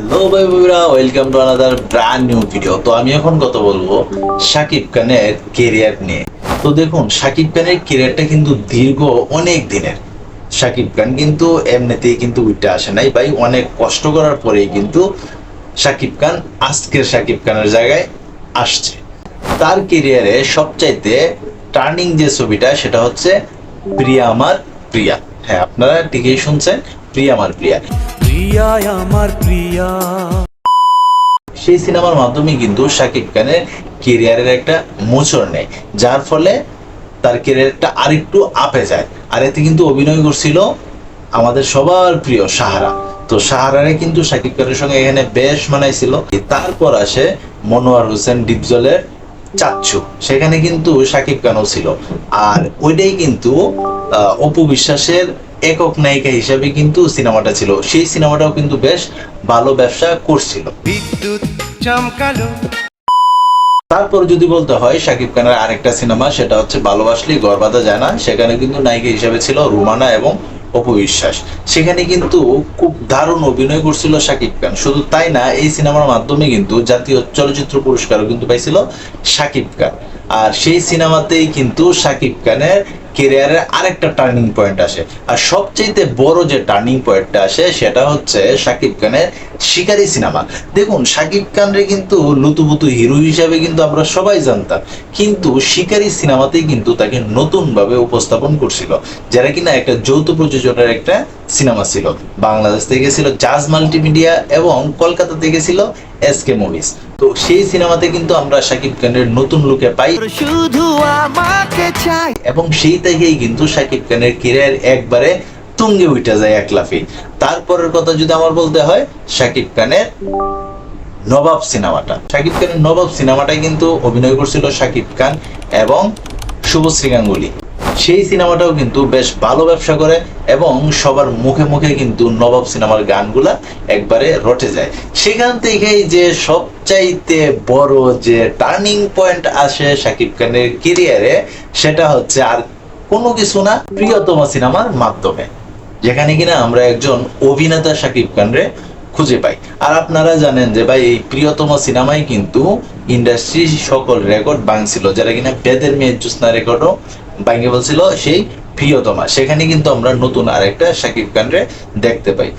Hello welcome to another brand new video তো আমি এখন কথা বলব শাকিব খানের কেরিয়ার নিয়ে। তো দেখুন শাকিব খানের কেরিয়ারটা কিন্তু দীর্ঘ অনেক দিনের। শাকিব খান কিন্তু এমনিতেই কিন্তু উঠে আসে নাই। ভাই, অনেক কষ্ট করার পরেই কিন্তু শাকিব খান আজকের শাকিব খানের জায়গায় আসছে। তার কেরিয়ারে সবচাইতে টার্নিং যে ছবিটা, সেটা হচ্ছে প্রিয়া আমার প্রিয়া। হ্যাঁ আপনারা ঠিকই শুনছেন, প্রিয়া আমার প্রিয়া। প্রিয়া আমার প্রিয়া। সেই সিনেমার মাধ্যমে কিন্তু শাকিব খানের কেরিয়ারের একটা মোচড় নেয়, যার ফলে তার কেরিয়ারটা আরেকটু আপে যায়। আর এতে কিন্তু অভিনয় করছিল আমাদের সবার প্রিয় সাহারা। তো সাহারারে কিন্তু শাকিব খানের সঙ্গে এখানে বেশ মানাইছিল তারপর আসে মনোয়ার হোসেন ডিপজলের চাচ্ছু সেখানে কিন্তু শাকিব খানও ছিল। আর ওইটাই কিন্তু অপু বিশ্বাসের একক নায়িকা হিসেবে কিন্তু সিনেমাটা ছিল। সেই সিনেমাটাও কিন্তু বেশ ভালো ব্যবসা করছিল। বিদ্যুৎ চমকালো। তারপর যদি বলতে হয় শাকিব খানের আরেকটা সিনেমা সেটা হচ্ছে ভালোবাসলেই ঘর বাঁধা যায় না সেখানে কিন্তু নায়িকা হিসেবে ছিল রুমানা এবং অপবিশ্বাস সেখানে কিন্তু খুব দারুণ অভিনয় করছিল শাকিব খান। শুধু তাই না এই সিনেমার মাধ্যমে কিন্তু জাতীয় চলচ্চিত্র পুরস্কারও কিন্তু পাইছিল শাকিব খান। আর সেই সিনেমাতেই কিন্তু শাকিব খানের কেরিয়ারের আরেকটা টার্নিং পয়েন্ট আসে। আর সবচেয়ে বড় যে টার্নিং পয়েন্টটা আসে, সেটা হচ্ছে শাকিব খানের শিকারি সিনেমা। দেখুন, শাকিব খানরে কিন্তু লুতুপুতু হিরো হিসাবে কিন্তু আমরা সবাই জানতাম। কিন্তু শিকারি সিনেমাতেই কিন্তু তাকে নতুন ভাবে উপস্থাপন করছিল, যারা কিনা একটা যৌথ প্রযোজনের একটা সিনেমা ছিল। বাংলাদেশ থেকে ছিল জাজ মাল্টিমিডিয়া এবং কলকাতা থেকে ছিল এস কে মুভিজ। তো সেই সিনেমাতে কিন্তু আমরা শাকিব খানের নতুন লুকে পাই। শুধু আমাকে চাই। এবং সেই থেকেই কিন্তু শাকিব খানের কেরিয়ার একবারে তুঙ্গে উঠে যায় এক লাফে। তারপরের কথা যদি আমার বলতে হয় শাকিব খানের নবাব সিনেমাটা। শাকিব খানের নবাব সিনেমাটা কিন্তু অভিনয় করছিল শাকিব খান এবং শুভশ্রী গাঙ্গুলি সেই সিনেমাটাও কিন্তু বেশ ভালো ব্যবসা করে এবং সবার মুখে মুখে কিন্তু নবাব সিনেমার গানগুলা একবারে রটে যায়। সেখান থেকেই যে সবচাইতে বড় যে টার্নিং পয়েন্ট আসে শাকিব খানের কেরিয়ারে সেটা হচ্ছে আর কোনো কিছু না, প্রিয়তম সিনেমার মাধ্যমে, যেখানে কিনা আমরা একজন অভিনেতা শাকিব খানরে খুঁজে পাই। আর আপনারা জানেন যে ভাই, এই প্রিয়তম সিনেমায় কিন্তু ইন্ডাস্ট্রি সকল রেকর্ড ভাঙছিল, যারা কিনা বেদের মেয়ের জোৎস্না রেকর্ডও ভাঙে বলছিল সেই প্রিয়তমা। সেখানে কিন্তু আমরা নতুন আরেকটা শাকিব খানরে দেখতে পাই।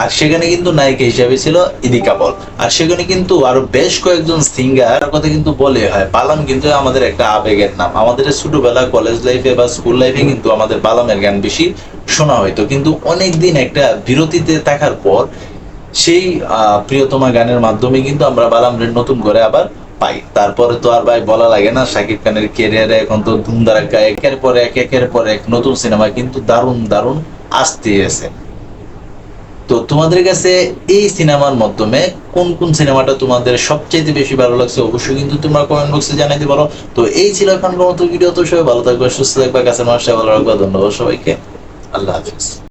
আর সেখানে কিন্তু নায়িকা হিসেবে ছিল ইদি কাপল আর সেখানে কিন্তু আরও বেশ কয়েকজন সিঙ্গার কথা কিন্তু বলে হয়। বালাম কিন্তু আমাদের একটা আবেগের নাম। আমাদের ছোটবেলা কলেজ লাইফে বা স্কুল লাইফে কিন্তু আমাদের বালামের গান বেশি শোনা হইতো। কিন্তু অনেক দিন একটা বিরতিতে থাকার পর সেই প্রিয়তমা গানের মাধ্যমে কিন্তু আমরা বালামরের নতুন করে আবার পাই। তারপরে তো আর ভাই বলা লাগে না শাকিব খানের কেরিয়ারে এখন তো ধুমধারাক্কা একের পর এক, একের পর এক নতুন সিনেমা কিন্তু দারুণ দারুণ আসতে এসে তো তোমাদের কাছে এই সিনেমার মাধ্যমে কোন কোন সিনেমাটা তোমাদের সবচেয়ে বেশি ভালো লাগছে, অবশ্যই কিন্তু তোমরা কমেন্ট বক্সে জানাইতে পারো। তো এই ছিল এখনকার মতো ভিডিও তো সবাই ভালো থাকবে, সুস্থ থাকবে কাছে মানুষটা ভালো রাখবে ধন্যবাদ সবাইকে। আল্লাহ হাফিজ।